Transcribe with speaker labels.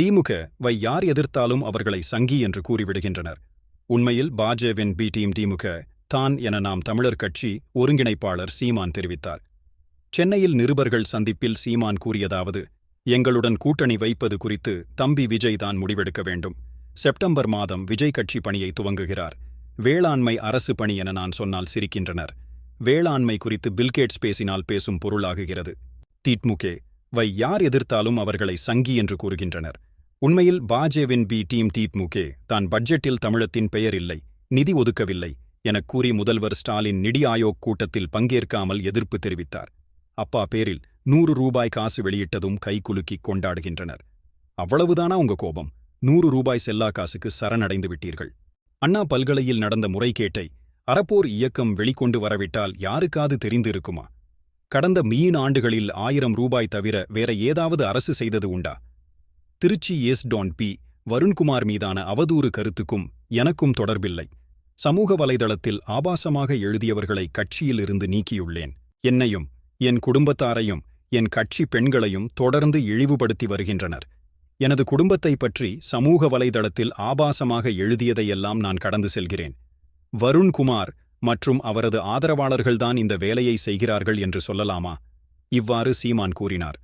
Speaker 1: திமுக வை யார் எதிர்த்தாலும் அவர்களை சங்கி என்று கூறிவிடுகின்றனர். உண்மையில் பாஜவின் பி டீம் திமுக தான் என நாம் தமிழர் கட்சி ஒருங்கிணைப்பாளர் சீமான் தெரிவித்தார். சென்னையில் நிருபர்கள் சந்திப்பில் சீமான் கூறியதாவது எங்களுடன் கூட்டணி வைப்பது குறித்து தம்பி விஜய் தான் முடிவெடுக்க வேண்டும். செப்டம்பர் மாதம் விஜய் கட்சி பணியை துவங்குகிறார். வேளாண்மை அரசு பணி என நான் சொன்னால் சிரிக்கின்றனர். வேளாண்மை குறித்து பில்கேட்ஸ் பேசினால் பேசும் பொருளாகுகிறது. தீட்முகே வை யார் எதிர்த்தாலும் அவர்களை சங்கி என்று கூறுகின்றனர். உண்மையில் பாஜேவின் பி டீம் தீட்முகே தான் பட்ஜெட்டில் தமிழத்தின் பெயர் இல்லை நிதி ஒதுக்கவில்லை எனக் கூறி முதல்வர் ஸ்டாலின் நிதி ஆயோக் கூட்டத்தில் பங்கேற்காமல் எதிர்ப்பு தெரிவித்தார். அப்பா பேரில் நூறு ரூபாய் காசு வெளியிட்டதும் கைகுலுக்கி கொண்டாடுகின்றனர். அவ்வளவுதானா உங்க கோபம்? நூறு ரூபாய் செல்லா காசுக்கு சரணடைந்து விட்டீர்கள். அண்ணா பல்கலையில் நடந்த முறைகேட்டை அறப்போர் இயக்கம் வெளிக்கொண்டு வரவிட்டால் யாருக்காது தெரிந்திருக்குமா? கடந்த மீன் ஆண்டுகளில் ஆயிரம் ரூபாய் தவிர வேற ஏதாவது அரசு செய்தது உண்டா? திருச்சி எஸ். டான் பி வருண்குமார் மீதான அவதூறு கருத்துக்கும் எனக்கும் தொடர்பில்லை. சமூக வலைதளத்தில் ஆபாசமாக எழுதியவர்களை கட்சியில் இருந்து நீக்கியுள்ளேன். என்னையும் என் குடும்பத்தாரையும் என் கட்சி பெண்களையும் தொடர்ந்து இழிவுபடுத்தி வருகின்றனர். எனது குடும்பத்தைப் பற்றி சமூக வலைதளத்தில் ஆபாசமாக எழுதியதையெல்லாம் நான் கடந்து செல்கிறேன். வருண்குமார் மற்றும் அவரது ஆதரவாளர்கள்தான் இந்த வேலையை செய்கிறார்கள் என்று சொல்லலாமா? இவ்வாறு சீமான் கூறினார்.